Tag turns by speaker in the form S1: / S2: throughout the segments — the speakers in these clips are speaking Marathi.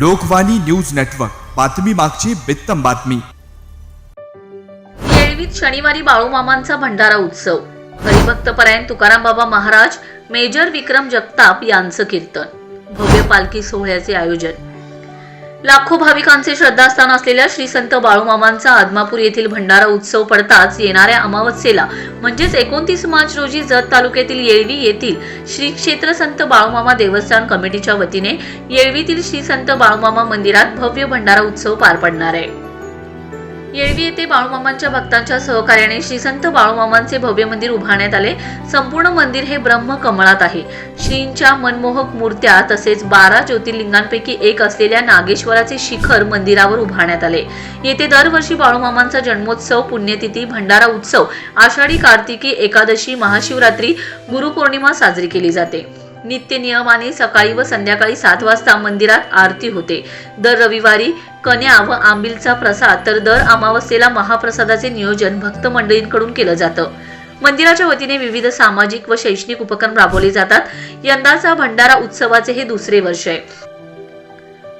S1: Lokvani news network. बातमी मागची बित्तम बातमी.
S2: येळवीत शनिवारी बाळूमामांचा भंडारा उत्सव. हरिभक्त परायण तुकाराम बाबा महाराज मेजर विक्रम जगताप यांचं कीर्तन. भव्य पालखी सोहळ्याचे आयोजन. लाखो भाविकांचे श्रद्धास्थान असलेल्या श्री संत बाळूमामांचा आदमापूर येथील भंडारा उत्सव पडताच येणाऱ्या अमावस्येला म्हणजेच एकोणतीस मार्च रोजी जत तालुक्यातील येळवी येथील श्री क्षेत्र संत बाळूमामा देवस्थान कमिटीच्या वतीने येळवीतील श्री संत बाळूमामा मंदिरात भव्य भंडारा उत्सव पार पडणार आहे. येळवी येथे बाळूमामांच्या भक्तांच्या सहकार्याने श्री संत बाळूमामांचे भव्य मंदिर उभारण्यात आले. संपूर्ण मंदिर हे ब्रह्म कमळात आहे. श्रींच्या मनमोहक मूर्त्या तसेच बारा ज्योतिर्लिंगांपैकी एक असलेल्या नागेश्वराचे शिखर मंदिरावर उभारण्यात आले. येथे दरवर्षी बाळूमामांचा जन्मोत्सव पुण्यतिथी भंडारा उत्सव आषाढी कार्तिकी एकादशी महाशिवरात्री गुरुपौर्णिमा साजरी केली जाते. नित्य नियमाने सकाळी व संध्याकाळी सात वाजता मंदिरात आरती होते. दर रविवारी कन्या व आंबिलचा प्रसाद तर दर अमावस्येला महाप्रसादाचे नियोजन भक्त मंडळींकडून केलं जातं. मंदिराच्या वतीने विविध सामाजिक व शैक्षणिक उपक्रम राबवले जातात. यंदाचा भंडारा उत्सवाचे हे दुसरे वर्ष आहे.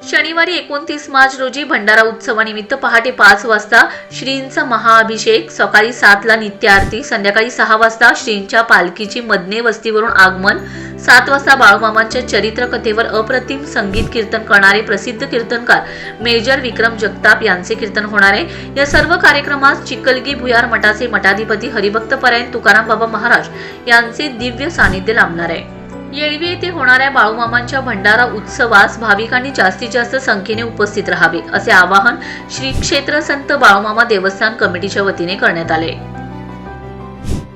S2: शनिवारी एकोणतीस मार्च रोजी भंडारा उत्सवानिमित्त पहाटे पाच वाजता श्रींचा महाअभिषेक सकाळी सातला नित्य आरती संध्याकाळी सहा वाजता श्रींच्या पालखीची मदने वस्तीवरून आगमन सात वाजता बाळूमामांच्या चरित्र कथेवर अप्रतिम संगीत कीर्तन करणारे प्रसिद्ध कीर्तनकार मेजर विक्रम जगताप यांचे कीर्तन होणार आहे. या सर्व कार्यक्रमात चिकलगी भुयार मठाचे मठाधिपती हरिभक्त परायण तुकाराम बाबा महाराज यांचे दिव्य सानिध्य लाभणार आहे. येळवी येथे होणाऱ्या बाळूमामांच्या भंडारा उत्सवास भाविकांनी जास्तीत जास्त संख्येने उपस्थित राहावे असे आवाहन श्री क्षेत्र संत बाळूमामा देवस्थान कमिटीच्या वतीने करण्यात आले.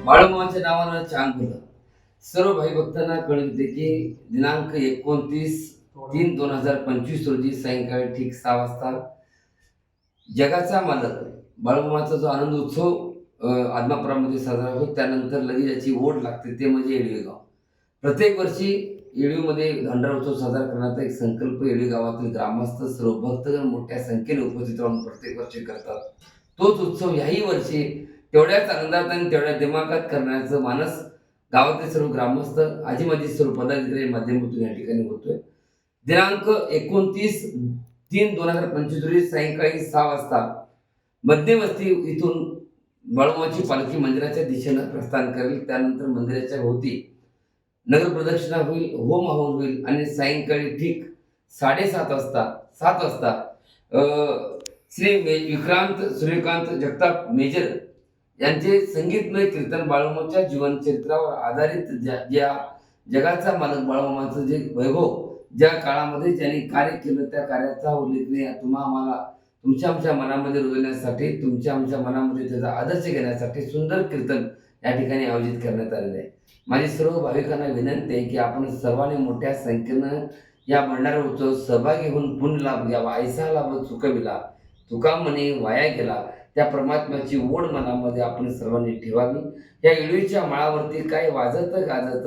S3: बाळूमामांच्या नावानं छान सर्व भाई भक्तांना कळून की दिनांक एकोणतीस तीन दोन हजार पंचवीस रोजी सायंकाळी ठीक सहा वाजता जगाचा मालक बाळूमामाचा जो आनंद उत्सव आदमापुरामध्ये साजरा होतो त्यानंतर लगेच याची ओढ लागते ते म्हणजे येळवेगाव प्रत्येक वर्षी येळीमध्ये भंडारा उत्सव साजरा करण्याचा एक संकल्प येळी गावातील ग्रामस्थ सर्व भक्तगण मोठ्या संख्येने उपस्थित राहून प्रत्येक वर्षी करतात. तोच उत्सव याही वर्षी तेवढ्याच आनंदात आणि तेवढ्या दिमागात करण्याचं मानस गावातील सर्व ग्रामस्थ आजीमाजी सर्व पदाधिकारी माध्यमातून या ठिकाणी होतोय. दिनांक एकोणतीस तीन दोन हजार पंचवीस रोजी सायंकाळी सहा वाजता मध्यवस्ती इथून बाळूमाची पालखी मंदिराच्या दिशेनं प्रस्थान करेल. त्यानंतर मंदिराच्या होती नगर प्रदक्षिणा होईल होम हवन होईल आणि सायंकाळी ठीक साडेसात वाजता सात वाजता श्री मे विक्रांत सूर्यकांत जगताप मेजर यांचे संगीतमय कीर्तन बाळूमाच्या जीवनचरित्रावर आधारित ज्या ज्या जगाचा मालक बाळूमामाचं जे वैभव ज्या काळामध्ये ज्यांनी कार्य केलं त्या कार्याचा उल्लेखनीय तुम्हा आम्हाला तुमच्या आमच्या मनामध्ये रुजवण्यासाठी तुमच्या आमच्या मनामध्ये त्याचा आदर्श घेण्यासाठी सुंदर कीर्तन या ठिकाणी आयोजित करण्यात आलेलं आहे. माझी सर्व भाविकांना विनंती आहे की आपण सर्वांनी मोठ्या संख्येनं या भंडारा उत्सव सहभागी होऊन पुण्य लाभ घ्यावा ऐसा लाभ चुकविला तुका म्हणे वाया गेला त्या परमात्म्याची ओढ मनामध्ये आपण सर्वांनी ठेवावी. या इळवीच्या माळावरती काय वाजत गाजत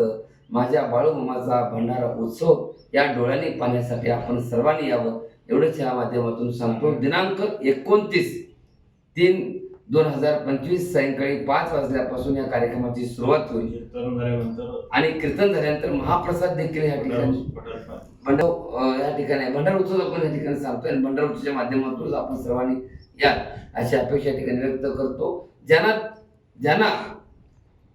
S3: माझ्या बाळूमामाचा भंडारा उत्सव या डोळ्याने पाहण्यासाठी आपण सर्वांनी यावं. एवढंच या माध्यमातून सांगतो दिनांक एकोणतीस तीन दोन हजार पंचवीस सायंकाळी पाच वाजल्यापासून या कार्यक्रमाची सुरुवात होईल. आणि कीर्तन झाल्यानंतर महाप्रसाद देखील या ठिकाणी भंडार या ठिकाणी भंडार उत्सव आपण या ठिकाणी सांगतोय आणि भंडार उत्सवच्या माध्यमातून आपण सर्वांनी या अशी अपेक्षा या ठिकाणी व्यक्त करतो. ज्यांना ज्यांना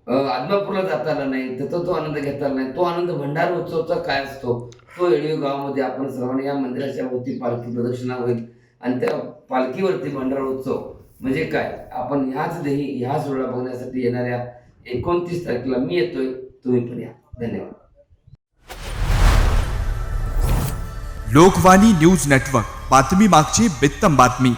S3: आदमापूरला जाता आला नाही त्याचा तो आनंद घेता आला नाही तो आनंद भंडार उत्सवचा काय असतो? तो येळीव गावामध्ये आपण सर्वांनी या मंदिराच्या वरती पालखी प्रदक्षिणा होईल. आणि त्या पालखीवरती भंडार उत्सव म्हणजे काय? आपण ह्याच देही ह्या सोहळा बघण्यासाठी येणाऱ्या एकोणतीस तारखेला मी येतोय. तुम्ही पण या. धन्यवाद.
S1: Lokvani news network. बातमी मागची बित्तम बातमी.